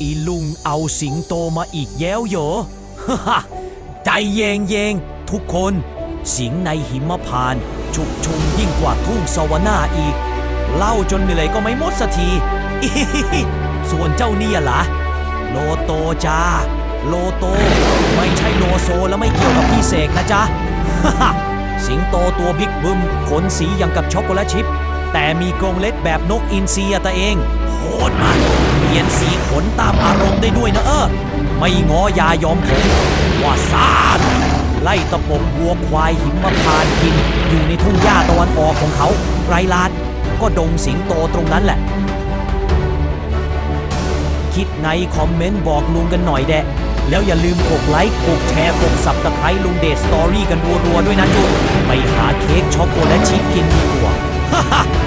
อีลุงเอาสิงโตมาอีกแย้วเหรอฮ่าใจเยงเยงทุกคน สิงในหิมพานชุกชุมยิ่งกว่าทุ่งสวนาอีก เล่าจนเหนื่อยก็ไม่หมดสักที ส่วนเจ้าเนี่ยล่ะ โลโตจ้า โลโต ไม่ใช่โลโซและไม่เกี่ยวกับพี่เสกนะจ๊ะฮ่าสิงโตตัวบิ๊กบึมขนสีอย่างกับช็อกโกแลตชิพแต่มีกรงเล็บแบบนกอินทรีอะตะเองโหดมาก เปลี่ยนสีขนตามอารมณ์ได้ด้วยนะเออ ไม่งอยายอมผมว่าซาดไล่ตะปบวัวควายหิมพานต์กิน อยู่ในทุ่งหญ้าตะวันออกของเขา ไรลานก็ดงสิงโตตรงนั้นแหละ คิดไงคอมเมนต์บอกลุงกันหน่อยแดะ แล้วอย่าลืมกดไลค์กดแชร์กดสับตะไคร้ลุงเดทสตอรี่กันรัวๆด้วยนะจุ๊ไปหาเค้กช็อกโกแลตชิพกินดีกว่าฮ่าฮ่าบ๊ายบา